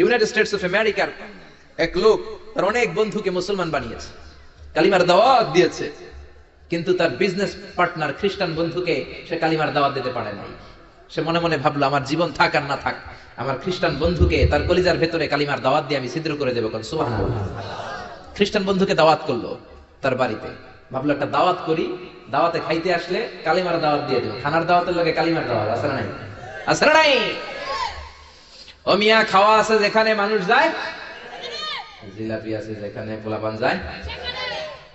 United States of আমেরিকার এক লোক তার অনেক বন্ধুকে মুসলমান বানিয়েছে, কালিমার দাওয়াত দিয়েছে, কিন্তু তার বিজনেস পার্টনার খ্রিস্টান বন্ধুকে সে কালিমার দাওয়াত দিতে পারে নাই। সে মনে মনে ভাবলো, আমার জীবন থাক আর না থাক, আমার খ্রিস্টান বন্ধুকে তার কলিজার ভেতরে কালিমার দাওয়াত দিয়ে আমি ছিদ্র করে দেবো সুবহানাল্লাহ। খ্রিস্টান বন্ধুকে দাওয়াত করল তার বাড়িতে। ভাবলো, একটা দাওয়াত করি, দাওয়াতে খাইতে আসলে কালিমার দাওয়াত দিয়ে দেবো, খানার দাওয়াতের লোকে কালিমার দাওয়াত আসলে নাই? আসলে নাই? ও মিয়া খাওয়া আছে যেখানে মানুষ যায়, জিলাপি আছে যেখানে পোলাপান যায়।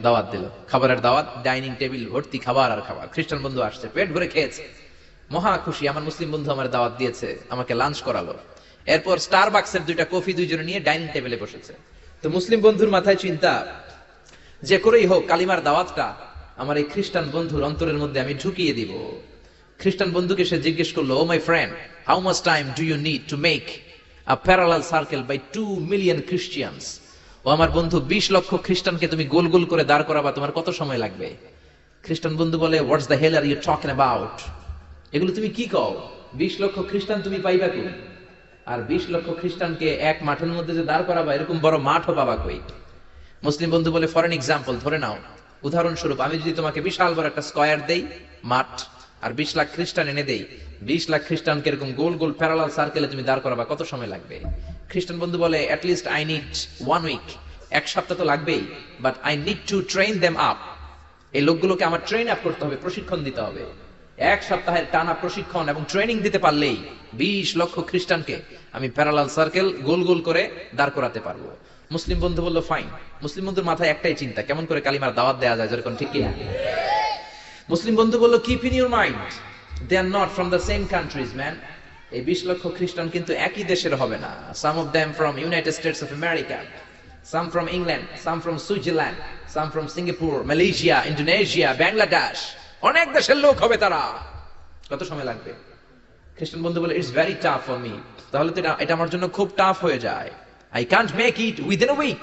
দাওয়াত দিল। খাবারের দাওয়াত, ডাইনিং টেবিল, ভর্তি খাবার আর খাবার। খ্রিস্টান বন্ধু আসছে, পেট ভরে খেয়েছে। মহা খুশি, আমার মুসলিম বন্ধু আমার দাওয়াত দিয়েছে, আমাকে লাঞ্চ করালো। এরপর স্টার বাক্সের দুইটা কফি দুইজনে নিয়ে ডাইনিং টেবিলে বসেছে। তো মুসলিম বন্ধুর মাথায় চিন্তা, যে করেই হোক, কালিমার দাওয়াতটা আমার এই খ্রিস্টান বন্ধুর অন্তরের মধ্যে আমি ঢুকিয়ে দিব। খ্রিস্টান বন্ধুকে সে জিজ্ঞেস করল, ও my friend how much time do you need to make a parallel circle by two million Christians ও আমার বন্ধু, বিশ লক্ষ খ্রিস্টানকে তুমি গোল গোল করে দাঁড় করাবা, তোমার কত সময় লাগবে? খ্রিস্টান বন্ধু বলে what's the hell are you talking about এগুলো তুমি কি কও? বিশ লক্ষ খ্রিস্টান তুমি পাইবা কি আর বিশ লক্ষ খ্রিস্টানকে এক মাঠের মধ্যে যে দাঁড় করাবা, এরকম বড় মাঠও পাবা কই? মুসলিম বন্ধু বলে ফর এন এক্সাম্পল ধরে নাও। উদাহরণস্বরূপ, আমি যদি তোমাকে বিশাল বড় একটা স্কয়ার দেই, মাঠ আর বিশ লাখ খ্রিস্টান এনে দেই। বিশ লাখ খ্রিস্টানকে এরকম গোল গোল প্যারালাল সার্কেলে তুমি দাঁড় করাবা, কত সময় লাগবে? খ্রিস্টান বন্ধু বলে at least I need one week এক সপ্তাহ তো লাগবেই but I need to train them up এই লোকগুলোকে আমার ট্রেন আপ করতে হবে, প্রশিক্ষণ দিতে হবে। এক সপ্তাহের টানা প্রশিক্ষণ এবং ট্রেনিং দিতে পারলেই বিশ লক্ষ খ্রিস্টানকে আমি প্যারালাল সার্কেল গোল গোল করে দাঁড় করাতে পারব। মুসলিম বন্ধু বলল ফাইন মুসলিম বন্ধুর মাথায় একটাই চিন্তা, কেমন করে কালিমার দাওয়াত দেওয়া যায়, যেরকম ঠিক কিনা? মুসলিম বন্ধু বলল keep in your mind they are not from the same countries man এই বিশ লক্ষ খ্রিস্টান কিন্তু একই দেশের হবে না। Some of them from United States of America some from England some from Switzerland some from Singapore Malaysia Indonesia Bangladesh অনেক দেশের লোক হবে তারা। কত সময় লাগবে? খ্রিস্টান বন্ধু বলে it's very tough for me তাহলে তো এটা- আমার জন্য খুব টাফ হয়ে যায়। I can't make it within a week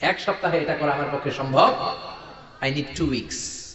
এক সপ্তাহে এটা করা আমার পক্ষে সম্ভব। আই নিড টু উইকস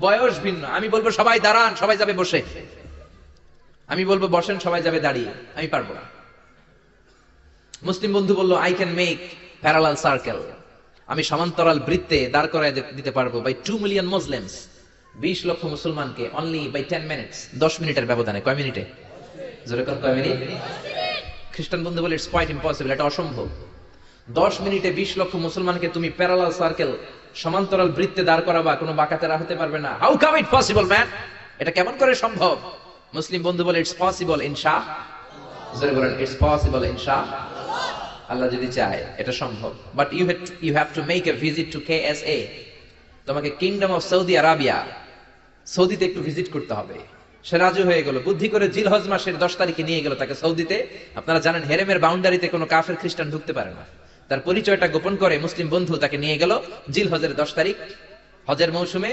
বয়স ভিন্ন। আমি বলব সবাই দাঁড়ান, সবাই যাবে বসে। আমি বলব বসেন, সবাই যাবে দাঁড়িয়ে। আমি পারব না। মুসলিম বন্ধু বলল I can make parallel circle আমি সমান্তরাল বৃত্তে দাঁড় করায় দিতে পারব বাই টু মিলিয়ন মুসলিমস বিশ লক্ষ মুসলমানকে অনলি বাই টেন মিনিটস দশ মিনিটের ব্যবধানে। কয় মিনিটে? জোরে কোন, কয় মিনিট? খ্রিস্টান বন্ধু বলে ইটস কোয়াইট ইম্পসিবল এটা অসম্ভব। দশ মিনিটে বিশ লক্ষ মুসলমানকে তুমি প্যারালাল সার্কেল সমান্তরাল বৃত্তে দাঁড় করাবা কোনো বাঁকাতেরা হতে পারবে না। How come it possible man এটা কেমন করে সম্ভব? মুসলিম বন্ধু বলে ইটস পসিবল ইনশা জোরে ইটস পসিবল ইনশা আল্লাহ যদি চায়, এটা সম্ভব। But you you have to make a visit to K S A তোমাকে কিংডম অফ সৌদি আরাবিয়া সৌদিতে একটু ভিজিট করতে হবে। সে রাজু হয়ে গেল। বুদ্ধি করে জিলহজ মাসের দশ তারিখে নিয়ে গেল তাকে সৌদিতে আপনারা জানেন, হেরেমের বাউন্ডারিতে কোনো কাফের খ্রিস্টান ঢুকতে পারে না। তার পরিচয়টা গোপন করে মুসলিম বন্ধু তাকে নিয়ে গেল। জিল হজের দশ তারিখ, হজের মৌসুমে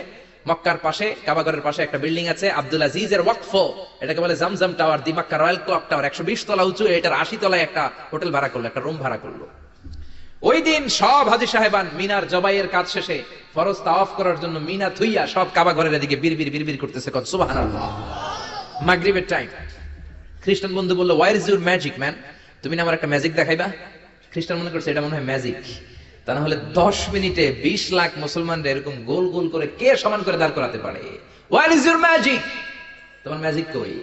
মক্কার পাশে, কাবাগরের পাশে একটা বিল্ডিং আছে, আব্দুল আজিজের ওয়াকফ। এটাকে বলে Zamzam tower the Mecca royal clock tower, একশো বিশ তলা উঁচু, এটার আশি তলায় একটা হোটেল ভাড়া করল, একটা রুম ভাড়া করল। ওই দিন সব হাজি সাহেবান মিনার জবাইয়ের কাজ শেষে ফরজ তাওয়াফ করার জন্য মিনা থুইয়া সব কাবা ঘরের এদিকে বিড়বির বিড়বির করতেছে কত সুবহানাল্লাহ। মাগরিবের টাইম খ্রিস্টান বন্ধু বলল where is your magic man তুমি না আমার একটা ম্যাজিক দেখাইবা? খ্রিস্টান মনে করছে, এটা মনে হয় ম্যাজিক তা না হলে দশ মিনিটে বিশ লাখ মুসলমানরা এরকম গোল গোল করে কে সমান করে দাঁড় করাতে পারে? ওয়ার ইজ ইউর ম্যাজিক তোমার ম্যাজিক কই?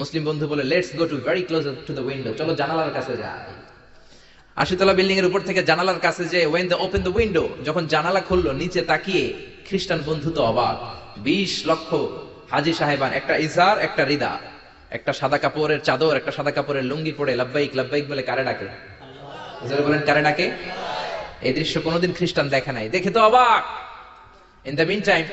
মুসলিম বন্ধু বলে let's go to very close to the window চলো জানালার কাছে যাই। আশিতলা বিল্ডিং এর উপর থেকে জানালার কাছে যে when the open the window যখন জানালা খুললো, নিচে তাকিয়ে খ্রিস্টান বন্ধু তো অবাক। বিশ লক্ষ হাজি সাহেবান, একটা ইজার, একটা রিদা। একটা সাদা কাপড়ের চাদর, একটা সাদা কাপড়ের লুঙ্গি পরে লাব্বাইক লাব্বাইক বলে কারে ডাকে? জোরে বলেন, কারে ডাকে? এই দৃশ্য কোনোদিন খ্রিস্টান দেখে নাই। দেখে তো অবাক। ইন দ্য মিন টাইম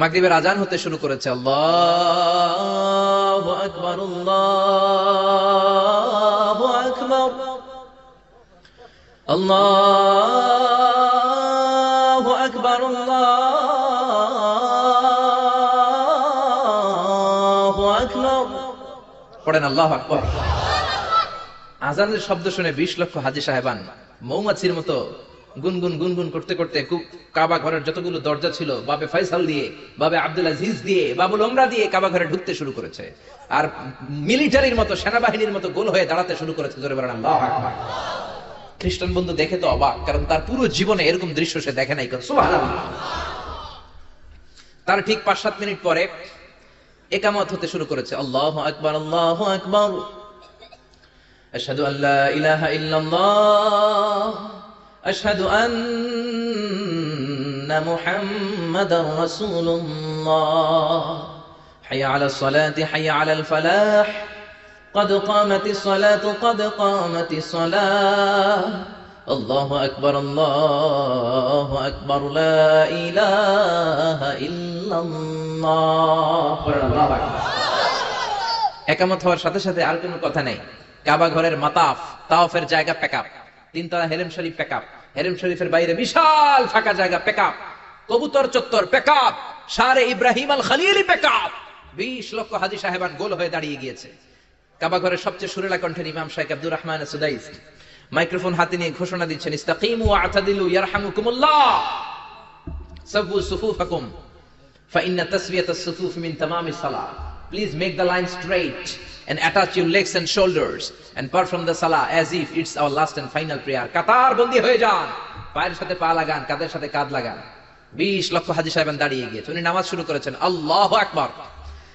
মাগরিবের আজান হতে শুরু করেছে। আল্লাহু আকবার আল্লাহু আকবার। আল্লাহু আকবার আল্লাহু আকবার। পড়েন আল্লাহু আকবার। আজানের শব্দ শুনে বিশ লক্ষ হাজি সাহেবান মৌমাছির মতো গুনগুন গুনগুন করতে করতে কাবা ঘরের যতগুলো দরজা ছিল, বাবে ফয়সাল দিয়ে, বাবে আব্দুল আজিজ দিয়ে, বাবুল ওমরা দিয়ে কাবা ঘরে ঢুকতে শুরু করেছে। আর মিলিটারির মতো, সেনাবাহিনীর মতো গোল হয়ে দাঁড়াতে শুরু করেছে, জোরে খ্রিস্টান বন্ধু দেখে তো অবাক, কারণ তার পুরো জীবনে এরকম দৃশ্য সে দেখে নাই তার ঠিক পাঁচ সাত মিনিট পরে একামত হতে শুরু করেছে, আল্লাহ আকবার আল্লাহ আকবার। أشهد أن لا إله إلا الله أشهد أن محمد رسول الله حي على الصلاة حي على الفلاح قد قامت الصلاة قد قامت الصلاة الله أكبر الله أكبر لا إله إلا الله الله أكبر একামত হওয়ার সাথে সাথে আর কোনো কথা নেই কাবা ঘরের মাতাফ তাওফের জায়গা প্যাকআপ তিনতলা হেরেম শরীফ প্যাকআপ হেরেম শরীফের বাইরে বিশাল ফাঁকা জায়গা প্যাকআপ কবুতর চত্বর প্যাকআপ সারে ইব্রাহিম আল খালিলি প্যাকআপ বিশ লক্ষ হাজি সাহেবান গোল হয়ে দাঁড়িয়ে গিয়েছে কাবা ঘরের সবচেয়ে সুরেলা কণ্ঠের ইমাম Sheikh Abdur Rahman Sudais microphone হাতে নিয়ে ঘোষণা দিচ্ছেন ইস্তাকিমু ওয়া আতাদিলু ইয়ারহামুকুমুল্লাহ সাবু সুফুফাকুম فإن تسوية الصفوف من تمام الصلاة. Please make the line straight and attach your legs and shoulders and perform the salah as if it's our last and final prayer. কাতার বন্দী হয়ে যান পায়ের সাথে পা লাগান কাদের সাথে কাঁধ লাগান বিশ লক্ষ হাজি সাহেবান দাঁড়িয়ে গিয়েছে উনি নামাজ শুরু করেছেন আল্লাহ আকবার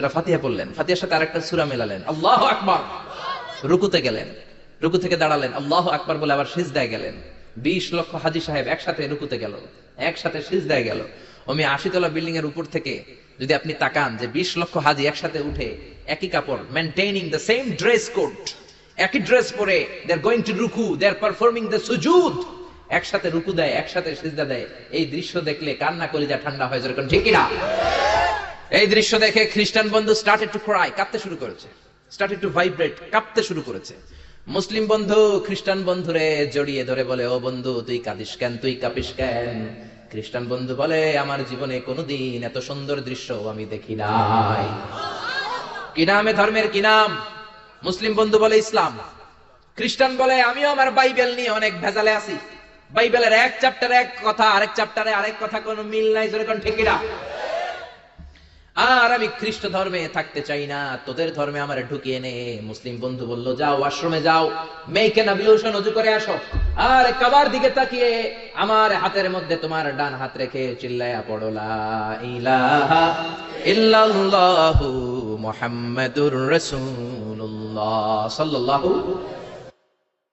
সূরা ফাতিহা পড়লেন। ফাতিহার সাথে আরেকটা সুরা মেলালেন। আল্লাহু আকবার! রুকুতে গেলেন। রুকু থেকে দাঁড়ালেন। আল্লাহ আকবার বলে আবার সিজদায় গেলেন। 20 লক্ষ হাজি সাহেব একসাথে রুকুতে গেল। একসাথে সিজদায় গেল। আমি আশিতলা বিল্ডিং এর উপর থেকে যদি আপনি তাকান যে 20 লক্ষ হাজি একসাথে উঠে একই কাপড় maintaining the same dress code একই ড্রেস পরে দে আর গোইং টু রুকু দে আর পারফর্মিং দ্য সুজুদ একসাথে রুকু দেয়, একসাথে সিজদা দেয়। এই দৃশ্য দেখলে কান্না কলিজা ঠান্ডা হয়ে যেরকম ঠিক না এই দৃশ্য দেখে খ্রিস্টান বন্ধু স্টার্টেড টু ক্রাই কাঁপতে শুরু করেছে। স্টার্টেড টু ভাইব্রেট কাঁপতে শুরু করেছে। মুসলিম বন্ধু, খ্রিস্টান বন্ধুরে জড়িয়ে ধরে বলে, ও বন্ধু, তুই কাঁদিস কেন? তুই কাঁপিস কেন? খ্রিস্টান বন্ধু বলে, আমার জীবনে কোনোদিন এত সুন্দর দৃশ্য আমি দেখি নাই। কি নামে ধর্মের? কি নাম? মুসলিম বন্ধু বলে, ইসলাম। খ্রিস্টান বলে, আমিও আমার বাইবেল নিয়ে অনেক ভেজালে আছি। বাইবেলের এক চ্যাপ্টারে এক কথা, আরেক চ্যাপ্টারে আরেক কথা কোনো মিল নাই যেরকম ঠিকিরা আর আমি খ্রিস্ট ধর্মে থাকতে চাই না, তোদের ধর্মে আমার ঢুকিয়ে নে। মুসলিম বন্ধু বলল, যাও, আশ্রমে যাও। মেয়েকে নাবিলোশন অজু করে আসো। আর কাবার দিকে তাকিয়ে আমার হাতের মধ্যে তোমার ডান হাত রেখে চিল্লায়া পড়ো ইলাহা ইল্লাল্লাহু মুহাম্মাদুর রাসূলুল্লাহ সাল্লাল্লাহু